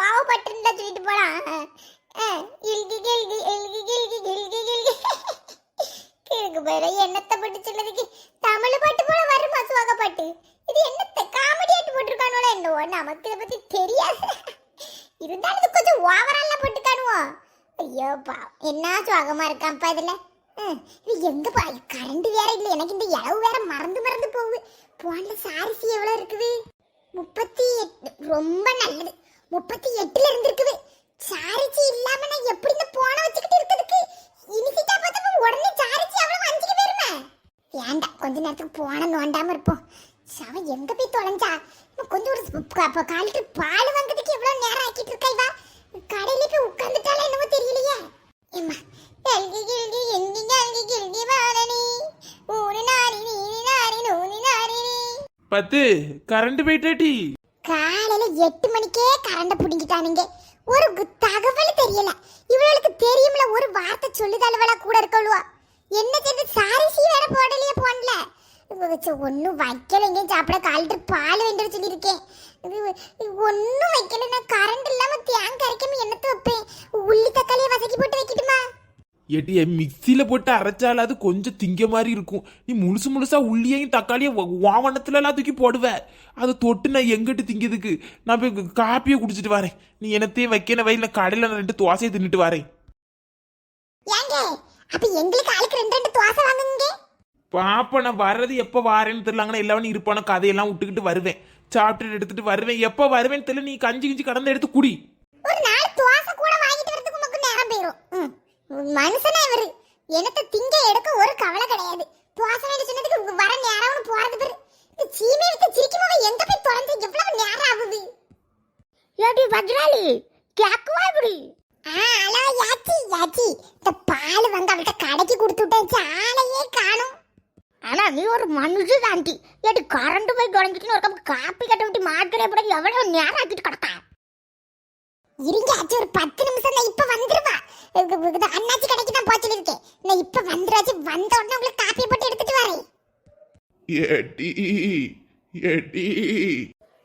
வாவப்பட்டுன்னு சொல்லிட்டு போனான் இழுகி கிழகி இழுகி எழுதி கிழகி கிழகி கிழக்கு போயிட என்னத்தை பட்டு சொன்னதுக்கு? தமிழ் பாட்டு போல வரும் மசுவாக பாட்டு? இது என்னத்தை காமெடி ஆட்டு போட்டிருக்கானோட என்னவோ? நமக்கு இதை பற்றி தெரியாது. இருந்தாலும் இது கொஞ்சம் ஓவராலாம் போட்டுக்கானுவோம் ஐயோப்பா என்ன சுவாகமாக இருக்கான்ப்பா இதில்? இது எங்க பா கரண்ட் வேற இல்லை. எனக்கு இந்த இளவு வேற மறந்து மறந்து போகுது. போன்ல சாரிசி எவ்வளோ இருக்குது? முப்பத்தி எட்டு. ரொம்ப நல்லது. முப்பத்தி எட்டுல இருந்திருக்குது சாரிச்சி இல்லாம நான் எப்படி இந்த போன வச்சுக்கிட்டு இருக்கிறதுக்கு? இனிசிட்டா பார்த்தப்ப உடனே சாரிச்சி அவ்வளவு அஞ்சுக்கு போயிருமே. வேண்டாம் கொஞ்ச நேரத்துக்கு போன நோண்டாம இருப்போம். சவ எங்க போய் தொலைஞ்சா? கொஞ்சம் ஒரு அப்ப கால் லிட்டர் பால் வாங்குறதுக்கு எவ்வளவு நேரம் ஆக்கிட்டு இருக்கா இவா கடையில போய் உட்கார்ந்துட்டாலே என்னவோ தெரியலையே. ஏமா எல்கி கில்கி எங்கி கல்கி கில்கி வாரணி ஊரு நாரி நீரி நாரி நூனி நாரி. பத்து கரண்ட் போயிட்டாட்டி. காலையில எட்டு மணிக்கே கரண்ட புடிங்கிட்டானுங்க. ஒரு தகவல் தெரியல. இவளுக்கு தெரியும்ல ஒரு வார்த்தை சொல்லுதளவளா கூட இருக்கழுவா என்ன செய்து சாரிசி வேற போடலையே போன்ல. ஒன்றும் வைக்கலைங்க சாப்பிட காலிட்டு பால் வேண்டு சொல்லியிருக்கேன். ஒன்றும் வைக்கல நான் கரண்ட் இல்லாமல் தேங்க அரைக்காம என்னத்தை வைப்பேன்? உள்ளி தக்காளியை வதக்கி போட்டு வைக்கிட்டு என் மிக்சியில போட்டு அரைச்சால அது கொஞ்சம் திங்க மாதிரி இருக்கும். நீ முழுசு முழுசா உள்ளியையும் தக்காளியும் வாவனத்துல எல்லாம் தூக்கி போடுவ. அதை தொட்டு நான் எங்கிட்டு திங்கிறதுக்கு நான் போய் காப்பியை குடிச்சிட்டு வரேன். நீ என்னத்தையும் வைக்கன வயல கடையில நான் ரெண்டு தோசையை தின்னுட்டு வரேன். அப்ப எங்களுக்கு ஆளுக்கு ரெண்டு ரெண்டு தோசை வாங்குங்க. பாப்ப நான் வர்றது எப்போ வாரேன்னு தெரியலாங்கன்னா எல்லாரும் இருப்பான கதையெல்லாம் விட்டுக்கிட்டு வருவேன். சாப்பிட்டுட்டு எடுத்துட்டு வருவேன். எப்போ வருவேன்னு தெரியல. நீ கஞ்சி கிஞ்சி கடந்து எடுத்து குடி. ஒரு நாலு தோசை கூட வாங்கிட்டு வரதுக்கு உமக்கு நேரம் போயிடும். மனுஷனா இவரு. எனத்த திங்க எடுக்க ஒரு கவலை கிடையாது. வேண்டி சொன்னதுக்கு உங்க வர நேரம்னு போறது பேரு. இந்த சீமை விட்டு சிரிக்கும்போது எங்க போய் திறந்து எவ்வளவு நேரம் ஆகுது? ஏடி வஜ்ராலி கேக்குவா இப்படி? ஆ ஹலோ யாச்சி யாச்சி. இந்த பால் வந்து அவள்கிட்ட கடைக்கு கொடுத்து விட்டேன். ஆளையே காணும். ஆனா நீ ஒரு மனுஷ தாண்டி ஏடி கரண்ட் போய் குறைஞ்சிட்டு ஒரு கப் காப்பி கட்ட விட்டு மாட்டுறே போட எவ்வளவு நேரம் ஆக்கிட்டு கிடக்கா இருங்க ஆச்சு ஒரு பத்து நிமிஷம் நான் இப்ப வந்துருவா. அண்ணாச்சி கடைக்கு தான் போச்சு இருக்கேன் நான் இப்ப வந்துருவாச்சு வந்த உடனே உங்களுக்கு காப்பி போட்டு எடுத்துட்டு வரேன். ஏட்டி ஏட்டி.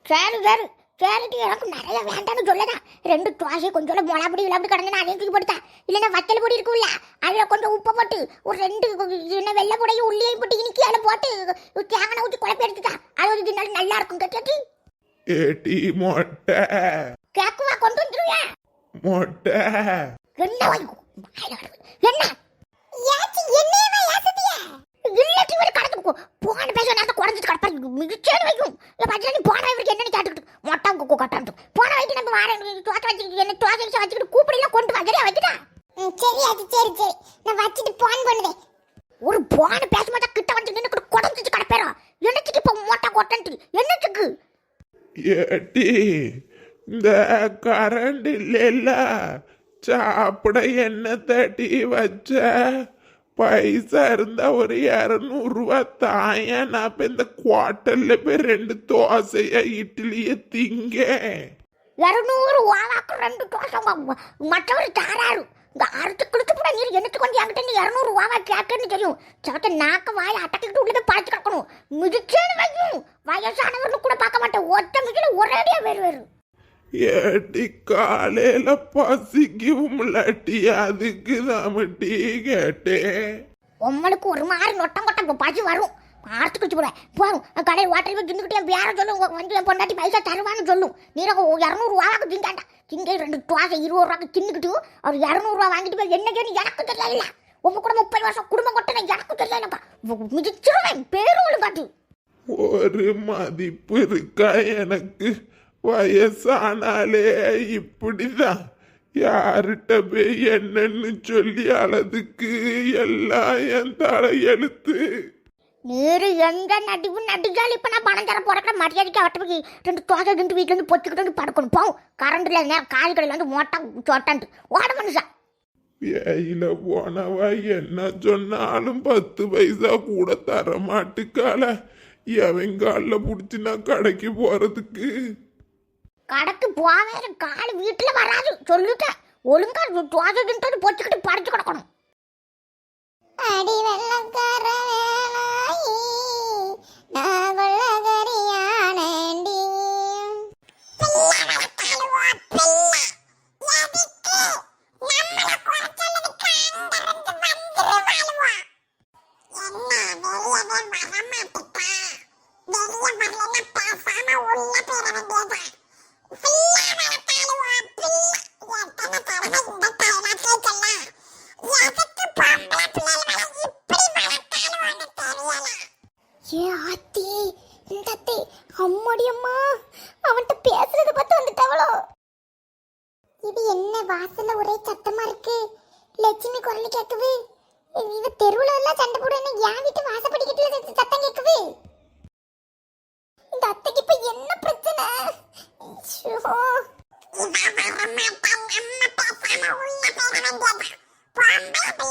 சரி சரி சரிட்டு எனக்கு நிறைய வேண்டாம்னு சொல்லதான். ரெண்டு தோசை கொஞ்சம் மொளா பொடி விளாப்படி கடந்து நான் அதையும் தூக்கி போட்டுட்டேன். இல்லைன்னா வத்தல் பொடி இருக்குல்ல அதில் கொஞ்சம் உப்பை போட்டு ஒரு ரெண்டு என்ன வெள்ளை பொடியும் உள்ளியையும் போட்டு இனிக்கி அதில் போட்டு தேங்காய் ஊற்றி குழப்பி எடுத்துட்டேன். அது ஒரு தினால் நல்லா இருக்கும் கேட்டு. ஏட்டி மொட்டை. கேக்குவா கொண்டு வந்துருவியா மொட்டை. என்ன என்ன? யாச்சி என்னையவா யாசதியா இல்லாட்டி ஒரு கடந்து போன பேச நேரத்தை குறைஞ்சிட்டு கிடப்பாரு மிதிச்சேன்னு வைக்கும். என் பச்சை போன இவருக்கு என்னன்னு கேட்டுக்கிட்டு மொட்டம் குக்கு கொட்டான் போன வைக்கு நம்ம வார தோசை வச்சு என்ன தோசை வச்சு வச்சுக்கிட்டு கூப்பிடலாம் கொண்டு வா. சரியா வச்சுட்டா சரி அது சரி சரி. நான் வச்சுட்டு போன் பண்ணுவேன் ஒரு போன பேச மாட்டா கிட்ட வந்து நின்று குடஞ்சிட்டு கிடப்பேறோம் என்னத்துக்கு இப்போ மொட்டை கொட்டன்ட்டு என்னத்துக்கு? ஏட்டி இந்த கரண்ட் இல்லைல்ல. சாப்பிட என்ன தட்டி வச்ச. பைசா இருந்தா ஒரு இரநூறுவா தாயா நான் இப்ப இந்த குவார்டர்ல போய் ரெண்டு தோசைய இட்லிய திங்க இரநூறு வாவாக்கு ரெண்டு தோசை. மற்றவர் தாராரு. இந்த அறுத்து கொடுத்து கூட நீர் எடுத்து கொஞ்சம் என்கிட்ட நீ இரநூறு வாவா கேட்கன்னு தெரியும். சட்ட நாக்க வாய் அட்டக்கிட்டு உள்ள பழச்சு கிடக்கணும். மிதிச்சேன்னு வைக்கும் வயசானவர்கள் கூட பார்க்க மாட்டேன். ஒத்த மிதில ஒரேடியா வேறு வேறு. ஏட்டி காலையில பசிக்கவும் இல்லாட்டி அதுக்கு தான் டீ கேட்டேன். உங்களுக்கு ஒரு மாதிரி நொட்டம் கொட்டம் பசி வரும். ஆர்த்து கிழிச்சு போடுவேன். போகும் கடையில் வாட்டர் போய் தின்னுக்கிட்டே வேற சொல்லும் வந்து என் பொண்டாட்டி பைசா தருவான்னு சொல்லும். நீரக இரநூறு ரூபாய்க்கு திங்காண்டா திங்க ரெண்டு தோசை இருபது ரூபாய்க்கு தின்னுக்கிட்டு அவர் இரநூறுவா வாங்கிட்டு போய் என்ன கேன்னு எனக்கு தெரியல உங்க கூட முப்பது வருஷம் குடும்பம் கொட்டனை எனக்கு தெரியலப்பா மிதிச்சிருவேன் பேரும் பாட்டு ஒரு மதிப்பு இருக்கா எனக்கு? வயசானாலே இப்படிதான் யார்கிட்ட போய் என்னன்னு சொல்லி அழதுக்கு எல்லாம் என் தலை எழுத்து நீரு எந்த நடிவு நடிச்சாலும் இப்ப நான் பணம் தர போறக்க மரியாதைக்கு அவட்ட போய் ரெண்டு தோசை திண்டு வீட்டுல இருந்து பொத்துக்கிட்டு வந்து படுக்கணும். போகும் கரண்ட்ல நேரம் கால் கடையில வந்து மோட்டா சொட்டான்ட்டு ஓட மனுஷா. வேயில போனவ என்ன சொன்னாலும் பத்து பைசா கூட தர மாட்டுக்கால எவன் காலில் பிடிச்சி நான் கடைக்கு போறதுக்கு? கடைக்கு போவேற கால் வீட்டில் வராது. சொல்லிட்டேன். ஒழுங்கா தோசை திண்டு பொச்சுக்கிட்டு படுத்து கிடக்கணும். அடி வெள்ளக்கார வாசல்ல ஒரே சத்தமா இருக்கு. லட்சுமி குரல் கேக்குது இவ தெருவுல எல்லாம் சண்டை போடுன்னு என் வீட்டு வாசப்படிக்கிட்டு சத்தம் கேக்குது இந்த அத்தைக்கு இப்ப என்ன பிரச்சனை? ஐயோ. எத்த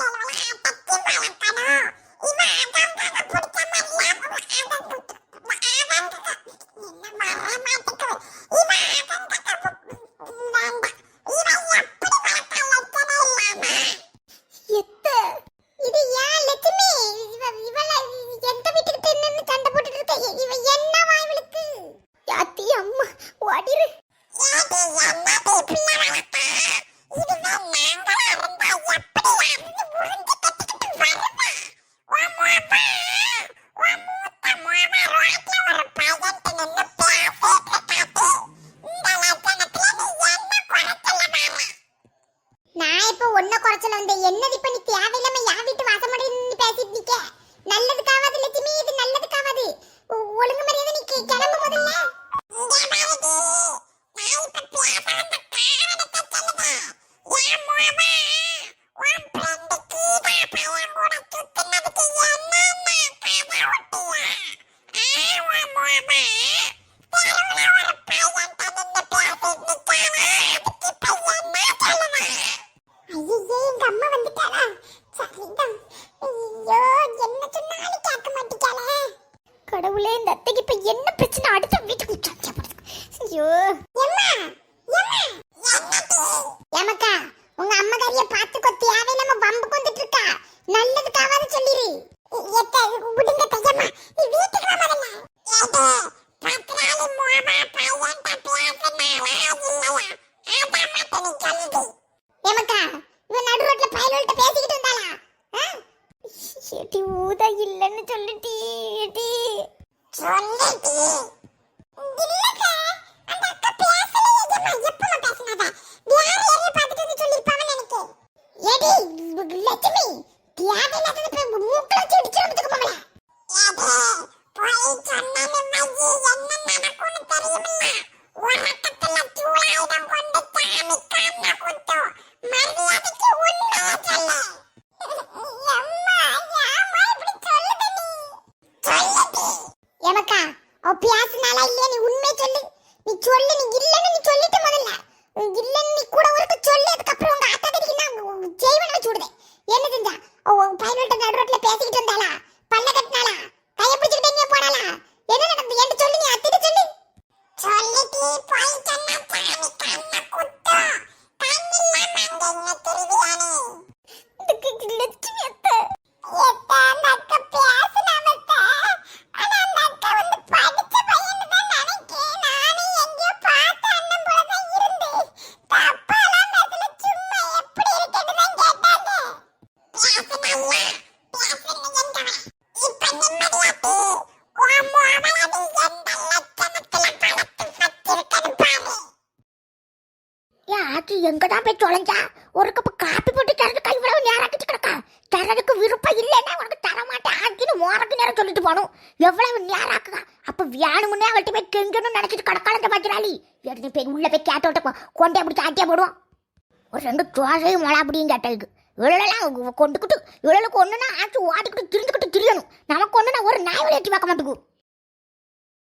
கொத்தியாவே நம்ம வம்பு கொண்டுட்டு இருக்கா நல்லதுக்காவது சொல்லிரு. எத்த விடுங்க தையம்மா. நீ வீட்டுக்கு வா முதல்ல. ஏமக்கா இவன் நடு ரோட்ல பயலோல்ட்ட பேசிக்கிட்டு இருந்தாளா? ஏட்டி ஊதா இல்லைன்னு சொல்லிட்டி ஏட்டி சொல்லிட்டி ஏடி லட்சுமி தேவையில்லாதது போய் மூக்குல வச்சு போமல ஏடி போய் சொன்னானே மையி என்ன நடக்கும்னு தெரியுமில்ல உறக்கத்துல சூழாயுதம் கொண்டு சாமி காண்ண குத்து. மரியாதைக்கு உண்மையை சொல்லு. எமக்கா அவ பேசினாலா இல்லையா நீ சொல்லு. நீ சொல்லு நீ இல்லன்னு நீ சொல்லிட்டு முதல்ல. இல்லன்னு எங்கதான் போய் தொலைஞ்சா? ஒரு கப்பு காப்பி போட்டு தரதுக்கு இவ்வளவு நேரம் ஆக்கிட்டு கிடக்கா? தரதுக்கு விருப்பம் இல்லைன்னா உனக்கு தர மாட்டேன் ஆக்கின்னு மோரக்கு நேரம் சொல்லிட்டு போகணும். எவ்வளவு நேரம் ஆக்குதா? அப்ப வேணுமுன்னே அவள்கிட்ட போய் கெங்கணும் நினைச்சிட்டு கடக்காலத்தை பாத்திராளி எடுத்து போய் உள்ள போய் கேட்ட விட்டு கொண்டே அப்படி ஆட்டியா போடுவோம். ஒரு ரெண்டு தோசையும் மொளா அப்படியும் கேட்டதுக்கு இவ்வளோலாம் கொண்டுக்கிட்டு இவ்வளோக்கு ஒன்றுனா ஆச்சு ஓடிக்கிட்டு திரிஞ்சுக்கிட்டு திரியணும். நமக்கு ஒன்றுனா ஒரு நாய் விளையாட்டி பார்க்க மாட்டேங்குது